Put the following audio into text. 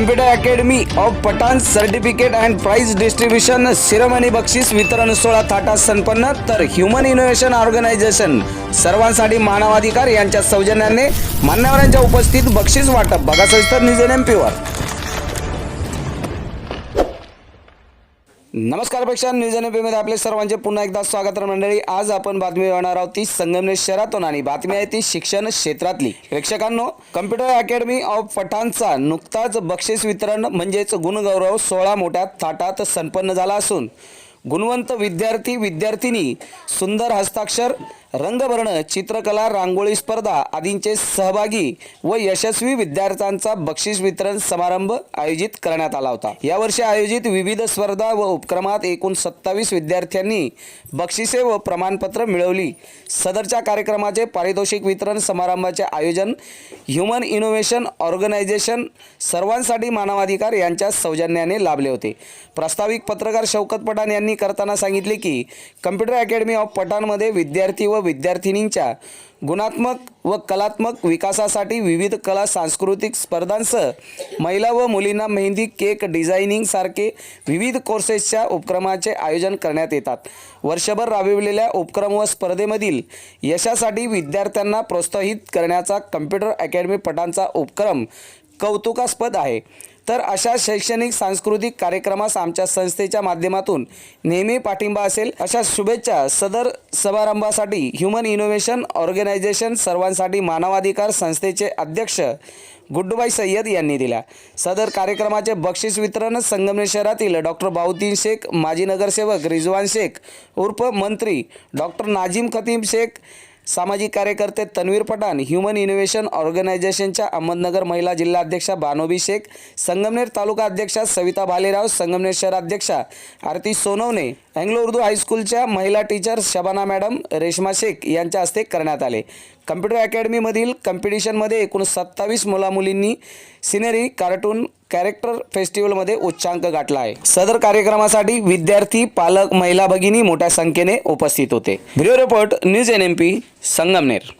Computer academy of Pathan certificate and prize distribution ceremony बक्षीस वितरण सोहळा थाटा संपन्न तर ह्युमन इनोव्हेशन ऑर्गनायझेशन सर्वांसाठी मानवाधिकार यांच्या सौजन्याने मान्यवरांच्या उपस्थित बक्षीस वाटप बघा सविस्तर न्यूज एन एम पीवर नमस्कारपेक्षा न्यूज एन आपले सर्वांचे पुन्हा एकदा स्वागत मंडळी. आज आपण बातमी येणार आहोत ती संगमनेर शहरातून आणि बातमी आहे ती शिक्षण क्षेत्रातली. प्रेक्षकांनो कम्प्युटर अकॅडमी ऑफ पठाणचा नुकताच बक्षीस वितरण म्हणजेच गुणगौरव सोळा मोठ्या थाटात संपन्न झाला असून गुणवंत विद्यार्थी विद्यार्थिनी सुंदर हस्ताक्षर रंगभरणं चित्रकला रांगोळी स्पर्धा आदींचे सहभागी व यशस्वी विद्यार्थ्यांचा बक्षीस वितरण समारंभ आयोजित करण्यात आला होता. यावर्षी आयोजित विविध स्पर्धा व उपक्रमात एकूण सत्तावीस विद्यार्थ्यांनी बक्षिसे व प्रमाणपत्र मिळवली. सदरच्या कार्यक्रमाचे पारितोषिक वितरण समारंभाचे आयोजन ह्युमन इनोव्हेशन ऑर्गनायझेशन सर्वांसाठी मानवाधिकार यांच्या सौजन्याने लाभले होते. प्रास्ताविक पत्रकार शौकत पठाण यांनी करताना सांगितले की कम्प्युटर अकॅडमी ऑफ पठाणमध्ये विद्यार्थी व विद्यार्थिनींच्या गुणात्मक व कलात्मक विकासासाठी विविध कला सांस्कृतिक स्पर्धांसह महिला व मुलींना मेहंदी केक डिझायनिंग सारखे विविध कोर्सेसच्या उपक्रमाचे आयोजन करण्यात येतात. वर्षभर राबविलेल्या उपक्रम व स्पर्धेमधील यशासाठी विद्यार्थ्यांना प्रोत्साहित करण्याचा कम्प्युटर अकॅडमी पटांचा उपक्रम कौतुकास्पद आहे. तर अशा शैक्षणिक सांस्कृतिक कार्यक्रमास आमच्या संस्थेच्या माध्यमातून नेहमी पाठिंबा असेल. अशा शुभेच्छा सदर समारंभासाठी ह्युमन इनोव्हेशन ऑर्गनायझेशन सर्वांसाठी मानवाधिकार संस्थेचे अध्यक्ष गुड्डूबाई सय्यद यांनी दिल्या सदर कार्यक्रमाचे बक्षीस वितरण संगमनेर शहरातील डॉक्टर बाउद्दीन शेख माजी नगरसेवक रिजवान शेख उर्फ मंत्री डॉक्टर नाझीम खतीम शेख सामाजिक कार्यकर्ते तन्वीर पठाण ह्युमन इनोव्हेशन ऑर्गनायझेशनच्या अहमदनगर महिला जिल्हा अध्यक्षा बानोबी शेख संगमनेर तालुका अध्यक्षा सविता भालेराव संगमनेर शहर अध्यक्षा आरती सोनवणे अँग्लो उर्दू हायस्कूलच्या महिला टीचर शबाना मॅडम रेश्मा शेख यांच्या हस्ते करण्यात आले. कम्प्युटर अकॅडमीमधील कॉम्पिटिशनमध्ये एकूण सत्तावीस मुलामुलींनी सिनेरी कार्टून कॅरेक्टर फेस्टिवलमध्ये उच्चांक गाठला आहे. सदर कार्यक्रमासाठी विद्यार्थी पालक महिला भगिनी मोठ्या संख्येने उपस्थित होते. Bureau report news N M P Sangamner.